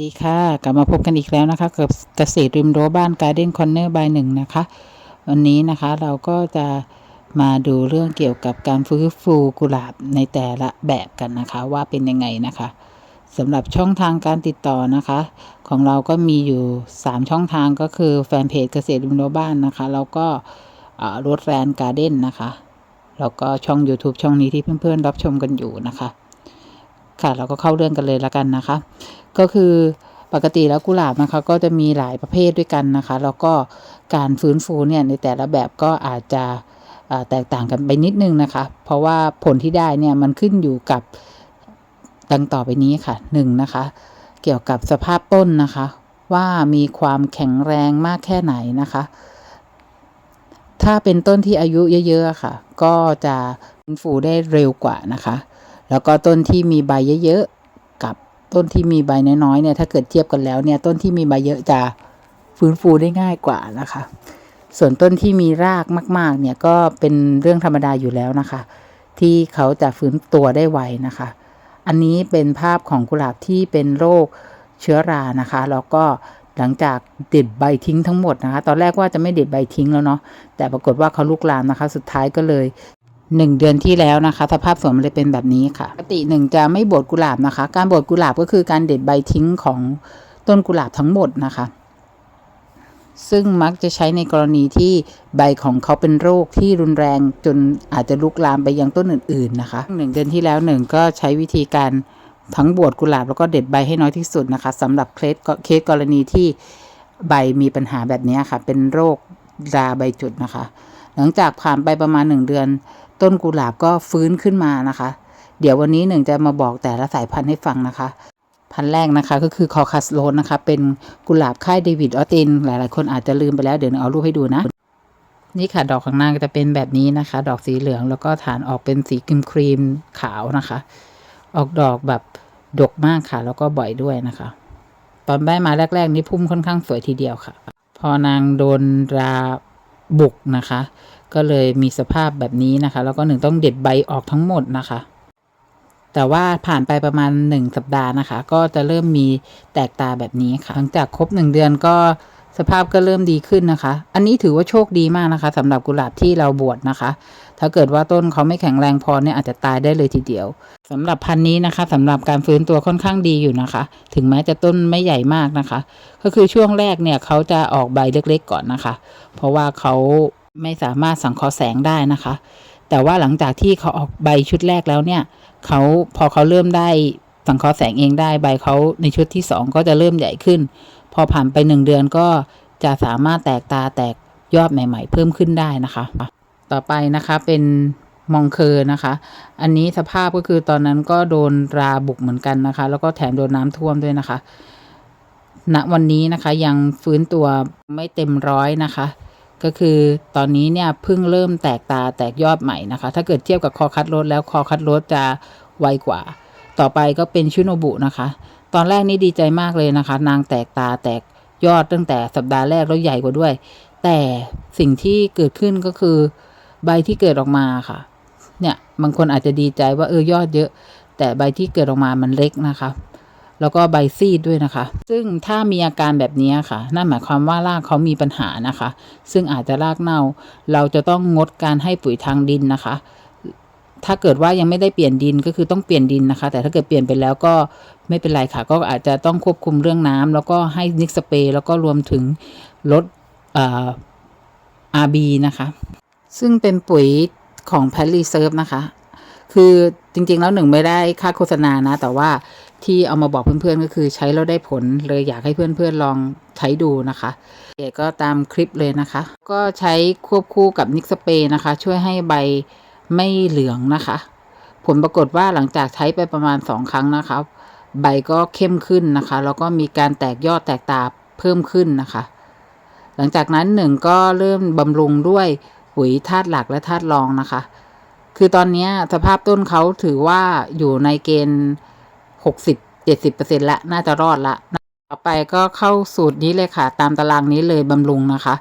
ดีค่ะ กลับมาพบกันอีกแล้วนะคะกับเกษตรริมรั้วบ้านการ์เด้นคอนเนอร์บายหนึ่งนะคะ วันนี้นะคะเราก็จะมาดูเรื่องเกี่ยวกับการฟื้นฟูกุหลาบในแต่ละแบบกันนะคะ ว่าเป็นยังไงนะคะสำหรับช่องทางการติดต่อนะคะ ของเราก็มีอยู่ 3 ช่องทางก็คือแฟนเพจเกษตรริมรั้วบ้านนะคะแล้วก็รถแรนการ์เด้นนะคะแล้วก็ช่อง YouTube ช่องนี้ที่เพื่อนๆรับชมกันอยู่นะคะ ค่ะเราก็เข้าเรื่องกันเลยละกันนะคะ ก็คือปกติแล้วกุหลาบนะคะก็จะมีหลายประเภทด้วยกันนะคะ แล้วก็การฟื้นฟูเนี่ยในแต่ละแบบก็อาจจะแตกต่างกันไปนิดนึงนะคะ เพราะว่าผลที่ได้เนี่ยมันขึ้นอยู่กับดังต่อไปนี้ค่ะหนึ่งนะคะ เกี่ยวกับสภาพต้นนะคะ ว่ามีความแข็งแรงมากแค่ไหนนะคะ ถ้าเป็นต้นที่อายุเยอะๆค่ะ ก็จะฟื้นฟูได้เร็วกว่านะคะ แล้วก็ต้นที่มีใบเยอะๆกับต้นที่มีใบน้อยๆเนี่ยถ้าเกิดเทียบกันแล้วเนี่ยต้นที่มีใบเยอะจะฟื้นฟูได้ง่ายกว่านะคะ ส่วนต้นที่มีรากมากๆเนี่ยก็เป็นเรื่องธรรมดาอยู่แล้วนะคะ ที่เขาจะฟื้นตัวได้ไวนะคะ อันนี้เป็นภาพของกุหลาบที่เป็นโรคเชื้อรานะคะ แล้วก็หลังจากเด็ดใบทิ้งทั้งหมดนะคะ ตอนแรกว่าจะไม่เด็ดใบทิ้งแล้วเนาะแต่ปรากฏว่าเขาลุกลามนะคะ สุดท้ายก็เลย หนึ่งเดือนที่แล้วนะคะ สภาพสวนมันเลยเป็นแบบนี้ค่ะปกติหนึ่งจะไม่บดกุหลาบนะคะ การบดกุหลาบก็คือการเด็ดใบทิ้งของต้นกุหลาบทั้งหมดนะคะ ซึ่งมักจะใช้ในกรณีที่ใบของเขาเป็นโรคที่รุนแรงจนอาจจะลุกลามไปยังต้นอื่น ๆนะคะหนึ่งเดือนที่แล้วหนึ่งก็ใช้วิธีการทั้งบดกุหลาบแล้วก็เด็ดใบให้น้อยที่สุดนะคะสำหรับเคสเคสกรณีที่ใบมีปัญหาแบบนี้ค่ะ เป็นโรคราใบจุดนะคะ หลังจากผ่านไปประมาณหนึ่งเดือน ต้นกุหลาบก็ฟื้นขึ้นมานะคะ เดี๋ยววันนี้หนึ่งจะมาบอกแต่ละสายพันธุ์ให้ฟังนะคะ พันธุ์แรกนะคะก็คือคอคัสโลนนะคะ เป็นกุหลาบค่ายเดวิดออติน หลายๆ คนอาจจะลืมไปแล้วเดี๋ยวเอารูปให้ดูนะนี่ค่ะดอกข้างหน้าก็จะเป็นแบบนี้นะคะ ดอกสีเหลืองแล้วก็ฐานออกเป็นสีครีมครีมขาวนะคะ ออกดอกแบบดกมากค่ะ แล้วก็บ่อยด้วยนะคะ ตอนใบมาแรก ๆ นี่พุ่มค่อนข้างสวยทีเดียวค่ะ พอนางโดนราบุกนะคะ ก็เลยมีสภาพแบบนี้นะคะ แล้วก็หนึ่งต้องเด็ดใบออกทั้งหมดนะคะ แต่ว่าผ่านไปประมาณ 1 สัปดาห์นะคะ ก็จะเริ่มมีแตกตาแบบนี้ค่ะ หลังจากครบ 1 เดือนก็สภาพก็เริ่มดีขึ้นนะคะ อันนี้ถือว่าโชคดีมากนะคะสำหรับกุหลาบที่เราบวชนะคะ ถ้าเกิดว่าต้นเขาไม่แข็งแรงพอเนี่ยอาจจะตายได้เลยทีเดียวสำหรับพันธุ์นี้นะคะสำหรับการฟื้นตัวค่อนข้างดีอยู่นะคะ ถึงแม้จะต้นไม่ใหญ่มากนะคะ ก็คือช่วงแรกเนี่ยเขาจะออกใบเล็กๆก่อนนะคะ เพราะว่าเขา ไม่สามารถสังเคราะห์แสงได้นะคะ แต่ว่าหลังจากที่เขาออกใบชุดแรกแล้วเนี่ยเขาพอเขาเริ่มได้สังเคราะห์แสงเองได้ใบเขาในชุดที่สองก็จะเริ่มใหญ่ขึ้น พอผ่านไปหนึ่งเดือนก็จะสามารถแตกตาแตกยอดใหม่ ๆ เพิ่มขึ้นได้นะคะ ต่อไปนะคะเป็นมองเคอร์นะคะ อันนี้สภาพก็คือตอนนั้นก็โดนราบุกเหมือนกันนะคะ แล้วก็แถมโดนน้ำท่วมด้วยนะคะ ณวันนี้นะคะยังฟื้นตัวไม่เต็มร้อยนะคะ ก็คือตอนนี้เนี่ยเพิ่งเริ่มแตกตาแตกยอดใหม่นะคะ ถ้าเกิดเทียบกับคอคัดรถแล้วคอคัดรถจะไวกว่า ต่อไปก็เป็นชิโนบุนะคะ ตอนแรกนี่ดีใจมากเลยนะคะ นางแตกตาแตกยอดตั้งแต่สัปดาห์แรกแล้วใหญ่กว่าด้วย แต่สิ่งที่เกิดขึ้นก็คือใบที่เกิดออกมาค่ะ เนี่ยบางคนอาจจะดีใจว่าเออยอดเยอะ แต่ใบที่เกิดออกมามันเล็กนะคะ แล้วก็ใบซีดด้วยนะคะ ซึ่งถ้ามีอาการแบบนี้ค่ะ นั่นหมายความว่ารากเขามีปัญหานะคะ ซึ่งอาจจะรากเน่า เราจะต้องงดการให้ปุ๋ยทางดินนะคะ ถ้าเกิดว่ายังไม่ได้เปลี่ยนดินก็คือต้องเปลี่ยนดินนะคะ แต่ถ้าเกิดเปลี่ยนไปแล้วก็ไม่เป็นไรค่ะ ก็อาจจะต้องควบคุมเรื่องน้ำแล้วก็ให้นิกสเปรย์แล้วก็รวมถึงลดอาร์บีนะคะ ซึ่งเป็นปุ๋ยของแพลรีเซิร์ฟนะคะ คือจริงๆแล้วหนึ่งไม่ได้ค่าโฆษณานะ แต่ว่า ที่เอามาบอกเพื่อนๆก็คือใช้แล้วได้ผลเลยอยากให้เพื่อนๆลองใช้ดูนะคะเอกก็ตามคลิปเลยนะคะ ก็ใช้ควบคู่กับนิกสเปรย์นะคะ ช่วยให้ใบไม่เหลืองนะคะ ผลปรากฏว่าหลังจากใช้ไปประมาณสองครั้งนะคะใบก็เข้มขึ้นนะคะ แล้วก็มีการแตกยอดแตกตาเพิ่มขึ้นนะคะ หลังจากนั้นหนึ่งก็เริ่มบำรุงด้วยปุ๋ยธาตุหลักและธาตุรองนะคะ คือตอนนี้สภาพต้นเขาถือว่าอยู่ในเกณฑ์ หกสิบเจ็ดสิบเปอร์เซ็นละ น่าจะรอดละ ต่อไปก็เข้าสูตรนี้เลยค่ะ ตามตารางนี้เลยบำรุงนะคะ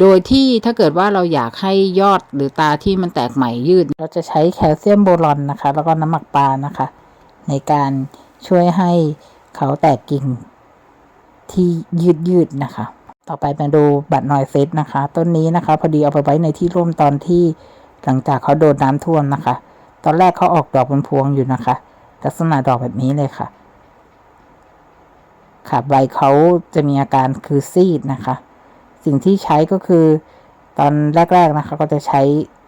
โดยที่ถ้าเกิดว่าเราอยากให้ยอดหรือตาที่มันแตกใหม่ยืด เราจะใช้แคลเซียมโบรอนนะคะ แล้วก็น้ำหมักปลานะคะ ในการช่วยให้เขาแตกกิ่งที่ยืดยืดนะคะ ต่อไปมาดูบัตรนอยเซตนะคะ ต้นนี้นะคะ พอดีเอาไปไว้ในที่ร่มตอนที่หลังจากเขาโดนน้ำท่วมนะคะ ตอนแรกเขาออกดอกเป็นพวงอยู่นะคะ ลักษณะดอกแบบนี้เลยค่ะ ค่ะใบเขาจะมีอาการคือซีดนะคะ สิ่งที่ใช้ก็คือตอนแรก ๆนะคะ ก็จะใช้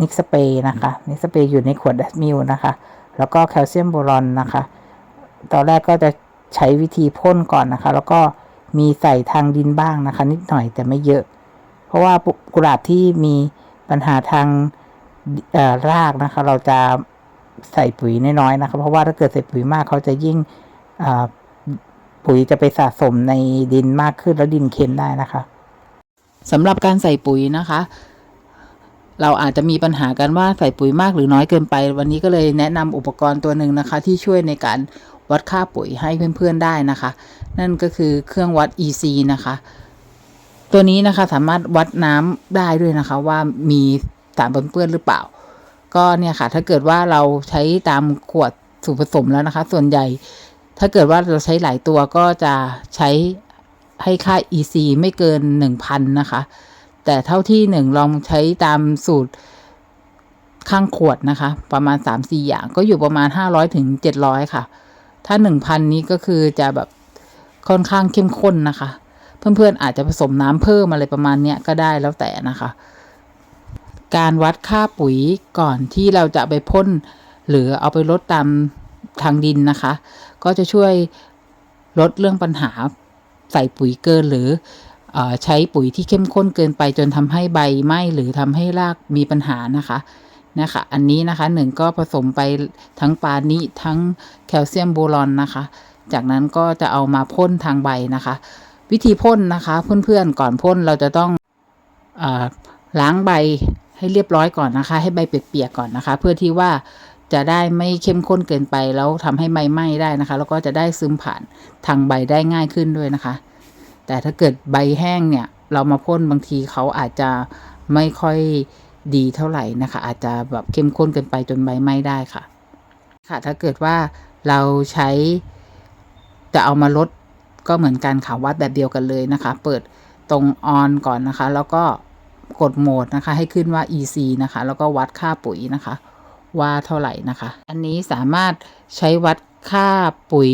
นิกสเปย์นะคะ นิกสเปย์อยู่ในขวดดัสมิลนะคะ แล้วก็แคลเซียมโบรอนนะคะ ตอนแรกก็จะใช้วิธีพ่นก่อนนะคะ แล้วก็มีใส่ทางดินบ้างนะคะ นิดหน่อยแต่ไม่เยอะ เพราะว่ากุหลาบที่มีปัญหาทางรากนะคะ เราจะ ใส่ปุ๋ยน้อยๆนะคะเพราะว่าถ้าเกิดใส่ปุ๋ยมากเขาจะยิ่งปุ๋ยจะไปสะสมในดินมากขึ้นแล้วดินเค็มได้นะคะสำหรับการใส่ปุ๋ยนะคะ เราอาจจะมีปัญหากันว่าใส่ปุ๋ยมากหรือน้อยเกินไป วันนี้ก็เลยแนะนำอุปกรณ์ตัวหนึ่งนะคะ ที่ช่วยในการวัดค่าปุ๋ยให้เพื่อนๆได้นะคะ นั่นก็คือเครื่องวัด EC นะคะ ตัวนี้นะคะสามารถวัดน้ำได้ด้วยนะคะ ว่ามีสารปนเปื้อนหรือเปล่า ก็เนี่ยค่ะ ถ้าเกิดว่าเราใช้ตามขวดสูตรผสมแล้วนะคะ ส่วนใหญ่ ถ้าเกิดว่าเราใช้หลายตัวก็จะใช้ให้ค่า EC ไม่เกิน 1,000 นะคะ แต่เท่าที่หนึ่งลองใช้ตามสูตรข้างขวดนะคะ ประมาณ 3-4 อย่างก็อยู่ประมาณ 500ถึง700 ค่ะ ถ้า 1,000 นี้ก็คือจะแบบค่อนข้างเข้มข้นนะคะ เพื่อนๆอาจจะผสมน้ำเพิ่มอะไรประมาณเนี้ยก็ได้แล้วแต่นะคะ การวัดค่าปุ๋ยก่อนที่เราจะไปพ่นหรือเอาไปลดตามทางดินนะคะ ก็จะช่วยลดเรื่องปัญหาใส่ปุ๋ยเกินหรืออใช้ปุ๋ยที่เข้มข้นเกินไปจนทำให้ใบไหม้หรือทำให้รากมีปัญหานะคะนะคะอันนี้นะคะหนึ่งก็ผสมไปทั้งปานิทั้งแคลเซียมโบรอนนะคะ จากนั้นก็จะเอามาพ่นทางใบนะคะ วิธีพ่นนะคะเพื่อนๆก่อนพ่นเราจะต้องอล้างใบ ให้เรียบร้อยก่อนนะคะ ให้ใบเปียกๆก่อนนะคะ เพื่อที่ว่าจะได้ไม่เข้มข้นเกินไปแล้วทำให้ใบไหม้ได้นะคะ แล้วก็จะได้ซึมผ่านทางใบได้ง่ายขึ้นด้วยนะคะ แต่ถ้าเกิดใบแห้งเนี่ย เรามาพ่นบางทีเขาอาจจะไม่ค่อยดีเท่าไหร่นะคะ อาจจะแบบเข้มข้นเกินไปจนใบไหม้ได้ค่ะ ค่ะ ถ้าเกิดว่าเราใช้จะเอามาลดก็เหมือนกันค่ะวัดแบบเดียวกันเลยนะคะ เปิดตรงออนก่อนนะคะ แล้วก็ กดโหมดนะคะ ให้ขึ้นว่า EC นะคะ แล้วก็วัดค่าปุ๋ยนะคะ ว่าเท่าไหร่นะคะ อันนี้สามารถใช้วัดค่าปุ๋ย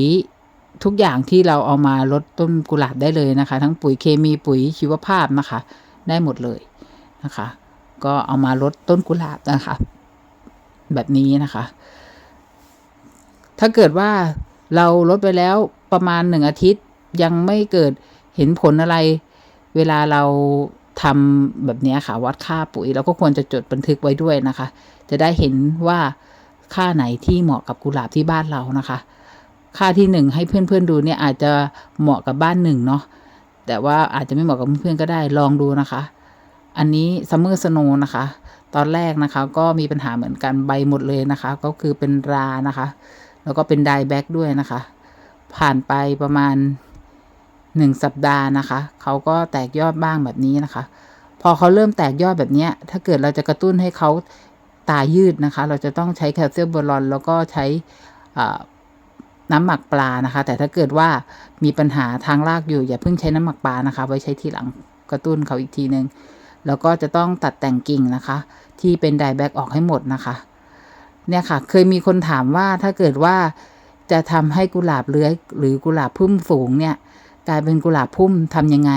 ทุกอย่างที่เราเอามาลดต้นกุหลาบได้เลยนะคะ ทั้งปุ๋ยเคมีปุ๋ยชีวภาพนะคะ ได้หมดเลยนะคะ ก็เอามาลดต้นกุหลาบนะคะ แบบนี้นะคะ ถ้าเกิดว่าเราลดไปแล้วประมาณหนึ่งอาทิตย์ยังไม่เกิดเห็นผลอะไร เวลาเรา ทำแบบนี้ค่ะ วัดค่าปุ๋ยเราก็ควรจะจดบันทึกไว้ด้วยนะคะ จะได้เห็นว่าค่าไหนที่เหมาะกับกุหลาบที่บ้านเรานะคะ ค่าที่หนึ่งให้เพื่อนๆดูเนี่ยอาจจะเหมาะกับบ้านหนึ่งเนาะแต่ว่าอาจจะไม่เหมาะกับเพื่อนๆก็ได้ลองดูนะคะ อันนี้ซัมเมอร์สโนนะคะ ตอนแรกนะคะก็มีปัญหาเหมือนกันใบหมดเลยนะคะ ก็คือเป็นรานะคะ แล้วก็เป็นไดแบ็กด้วยนะคะ ผ่านไปประมาณ หนึ่งสัปดาห์นะคะเขาก็แตกยอดบ้างแบบนี้นะคะ พอเขาเริ่มแตกยอดแบบนี้ถ้าเกิดเราจะกระตุ้นให้เขาตายืดนะคะ เราจะต้องใช้แคลเซียมโบรอนแล้วก็ใช้น้ำหมักปลานะคะ แต่ถ้าเกิดว่ามีปัญหาทางรากอยู่อย่าเพิ่งใช้น้ำหมักปลานะคะ ไว้ใช้ทีหลังกระตุ้นเขาอีกทีนึง แล้วก็จะต้องตัดแต่งกิ่งนะคะ ที่เป็นไดแบ็กออกให้หมดนะคะ เนี่ยค่ะ เคยมีคนถามว่าถ้าเกิดว่าจะทำให้กุหลาบเลื้อยหรือกุหลาบพุ่มสูงเนี่ย กลายเป็นกุหลาบพุ่มทำยังไง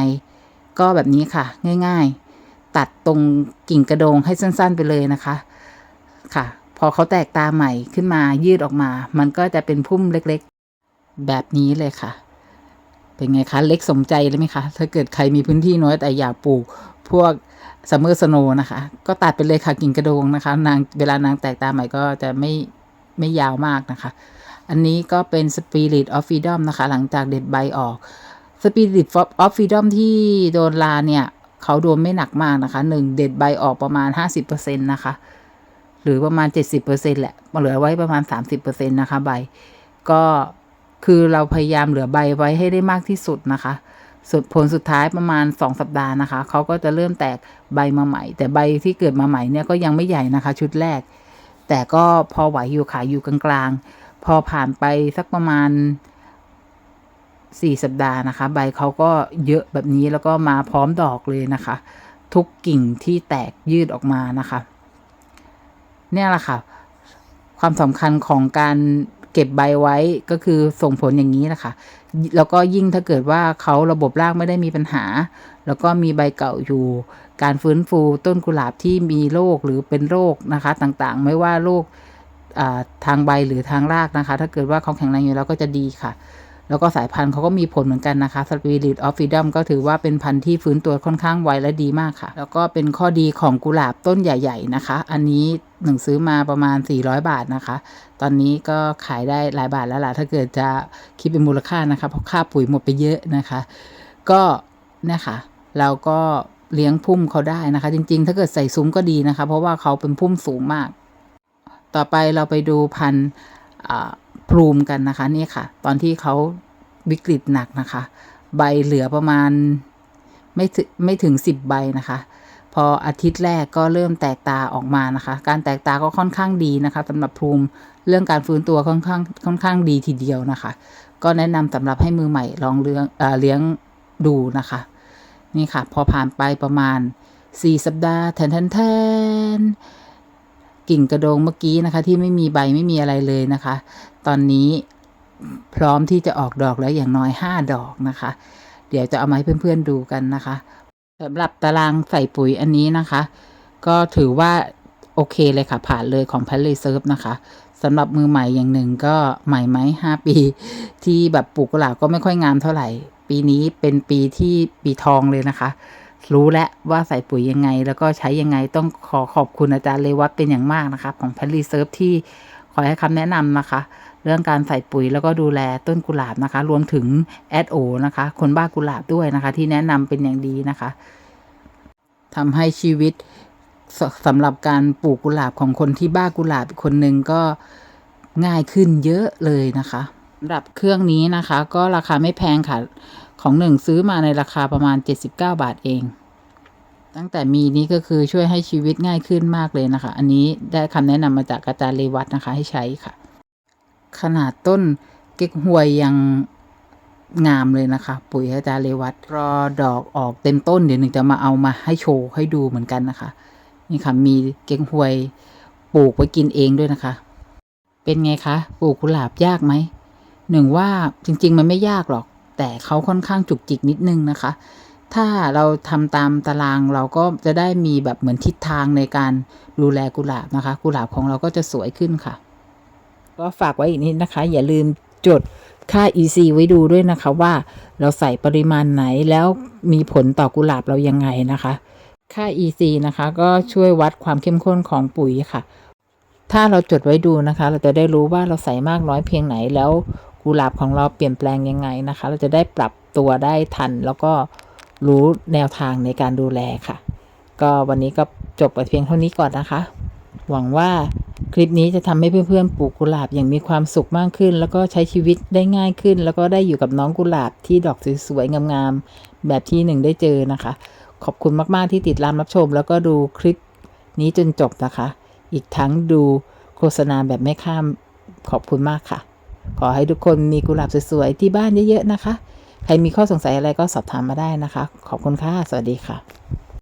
ก็แบบนี้ค่ะ ง่ายๆ ตัดตรงกิ่งกระโดงให้สั้นๆไปเลยนะคะค่ะ พอเขาแตกตาใหม่ขึ้นมายืดออกมา มันก็จะเป็นพุ่มเล็กๆ แบบนี้เลยค่ะ เป็นไงคะ เล็กสมใจเลยไหมคะ ถ้าเกิดใครมีพื้นที่น้อยแต่อยากปลูกพวกซัมเมอร์สโนนะคะ ก็ตัดไปเลยค่ะกิ่งกระโดงนะคะ นางเวลานางแตกตาใหม่ก็จะไม่ไม่ยาวมากนะคะ อันนี้ก็เป็น Spirit of Freedom นะคะ หลังจากเด็ดใบออก Spirit of Freedom ที่โดนลาเนี่ยเขาโดนไม่หนักมากนะคะหนึ่งเด็ดใบออกประมาณ50%นตนะคะ หรือประมาณ70%แหละเหลือไว้ประมาณ30%นะคะ ใบ ก็คือเราพยายามเหลือใบไว้ให้ได้มากที่สุดนะคะสุดผลสุดท้ายประมาณ 2 สัปดาห์นะคะ เขาก็จะเริ่มแตกใบมาใหม่ แต่ใบที่เกิดมาใหม่เนี่ยก็ยังไม่ใหญ่นะคะ ชุดแรก แต่ก็พอไหวอยู่ขายอยู่กลางๆ พอผ่านไปสักประมาณ สี่สัปดาห์นะคะ ใบเขาก็เยอะแบบนี้แล้วก็มาพร้อมดอกเลยนะคะ ทุกกิ่งที่แตกยืดออกมานะคะ เนี่ยแหละค่ะ ความสำคัญของการเก็บใบไว้ก็คือส่งผลอย่างนี้แหละค่ะแล้วก็ยิ่งถ้าเกิดว่าเขาระบบรากไม่ได้มีปัญหา แล้วก็มีใบเก่าอยู่ การฟื้นฟูต้นกุหลาบที่มีโรคหรือเป็นโรคนะคะ ต่างๆ ไม่ว่าโรคทางใบหรือทางรากนะคะ ถ้าเกิดว่าเขาแข็งแรงอยู่แล้วก็จะดีค่ะ แล้วก็สายพันธุ์เขาก็มีผลเหมือนกันนะคะ Spirit of Freedom ก็ถือว่าเป็นพันธุ์ที่ฟื้นตัวค่อนข้างไวและดีมากค่ะ แล้วก็เป็นข้อดีของกุหลาบต้นใหญ่ ๆ นะคะ อันนี้หนึ่งซื้อมาประมาณ 400 บาทนะคะ ตอนนี้ก็ขายได้หลายบาทแล้วล่ะถ้าเกิดจะคิดเป็นมูลค่านะคะเพราะค่าปุ๋ยหมดไปเยอะนะคะ ก็นี่ยค่ะเราก็เลี้ยงพุ่มเขาได้นะคะ จริง ๆ ถ้าเกิดใส่ซุ้มก็ดีนะคะ เพราะว่าเขาเป็นพุ่มสูงมาก ต่อไปเราไปดูพันธุ์ พลูมกันนะคะนี่ค่ะ ตอนที่เขาวิกฤตหนักนะคะ ใบเหลือประมาณไม่ถึงไม่ถึงสิบใบนะคะ พออาทิตย์แรกก็เริ่มแตกตาออกมานะคะ การแตกตาก็ค่อนข้างดีนะคะสำหรับพลูมเรื่องการฟื้นตัวค่อนข้างค่อนข้างดีทีเดียวนะคะ ก็แนะนำสำหรับให้มือใหม่ลองเลี้ยงเเลี้ยงดูนะคะ นี่ค่ะ พอผ่านไปประมาณ4สัปดาห์แทนแทนแทน กิ่งกระโดงเมื่อกี้นะคะ ที่ไม่มีใบไม่มีอะไรเลยนะคะ ตอนนี้พร้อมที่จะออกดอกแล้วอย่างน้อย 5 ดอกนะคะ เดี๋ยวจะเอามาให้เพื่อนๆดูกันนะคะสำหรับตารางใส่ปุ๋ยอันนี้นะคะ ก็ถือว่าโอเคเลยค่ะ ผ่านเลยของ p a l เซิร์ฟนะคะสำหรับมือใหม่อย่างหนึ่งก็ใหม่ไหม5ปี ที่แบบปลูกกุหลาบก็ไม่ค่อยงามเท่าไหร่ ปีนี้เป็นปีที่ปีทองเลยนะคะ รู้แล้วว่าใส่ปุ๋ยยังไง แล้วก็ใช้ยังไงต้องขอขอบคุณอาจารย์เลวัตเป็นอย่างมากนะคะของ p a l เซิร์ฟที่คอยให้คำแนะนำนะคะ เรื่องการใส่ปุ๋ยแล้วก็ดูแลต้นกุหลาบนะคะ รวมถึงแอดโอนะคะ คนบ้ากุหลาบด้วยนะคะ ที่แนะนำเป็นอย่างดีนะคะทำให้ชีวิตสสำหรับการปลูกกุหลาบของคนที่บ้ากุหลาบคนหนึ่งก็ง่ายขึ้นเยอะเลยนะคะสำหรับเครื่องนี้นะคะ ก็ราคาไม่แพงค่ะ ของหนึ่งซื้อมาในราคาประมาณ 79 บาทเอง ตั้งแต่มีนี้ก็คือช่วยให้ชีวิตง่ายขึ้นมากเลยนะคะ อันนี้ได้คำแนะนำมาจากอาจารย์เลวัตนะคะให้ใช้ค่ะ ขนาดต้นเก๊กฮวยยังงามเลยนะคะ ปุ๋ยอาจารย์เลวัตรอดอกออกเต็มต้นเดี๋ยวหนึ่งจะมาเอามาให้โชว์ให้ดูเหมือนกันนะคะ นี่ค่ะมีเก๊กฮวยปลูกไว้กินเองด้วยนะคะ เป็นไงคะปลูกกุหลาบยากไหมหนึ่งว่าจริง ๆ มันไม่ยากหรอก แต่เขาค่อนข้างจุกจิกนิดนึงนะคะ ถ้าเราทำตามตารางเราก็จะได้มีแบบเหมือนทิศทางในการดูแลกุหลาบนะคะ กุหลาบของเราก็จะสวยขึ้นค่ะ ก็ฝากไว้อีกนิดนะคะ อย่าลืมจดค่า EC ไว้ดูด้วยนะคะว่าเราใส่ปริมาณไหนแล้วมีผลต่อกุหลาบเรายังไงนะคะ ค่า EC นะคะก็ช่วยวัดความเข้มข้นของปุ๋ยค่ะ ถ้าเราจดไว้ดูนะคะ เราจะได้รู้ว่าเราใส่มากน้อยเพียงไหนแล้ว กุหลาบของเราเปลี่ยนแปลงยังไงนะคะ เราจะได้ปรับตัวได้ทัน แล้วก็รู้แนวทางในการดูแลค่ะ ก็วันนี้ก็จบไปเพียงเท่านี้ก่อนนะคะ หวังว่าคลิปนี้จะทำให้เพื่อนๆปลูกกุหลาบอย่างมีความสุขมากขึ้น แล้วก็ใช้ชีวิตได้ง่ายขึ้น แล้วก็ได้อยู่กับน้องกุหลาบที่ดอกสวยๆงามๆแบบที่หนึ่งได้เจอนะคะ ขอบคุณมากๆที่ติดตามรับชม แล้วก็ดูคลิปนี้จนจบนะคะ อีกทั้งดูโฆษณาแบบไม่ข้ามขอบคุณมากค่ะ ขอให้ทุกคนมีกุหลาบสวยๆที่บ้านเยอะๆนะคะ ใครมีข้อสงสัยอะไรก็สอบถามมาได้นะคะ ขอบคุณค่ะ สวัสดีค่ะ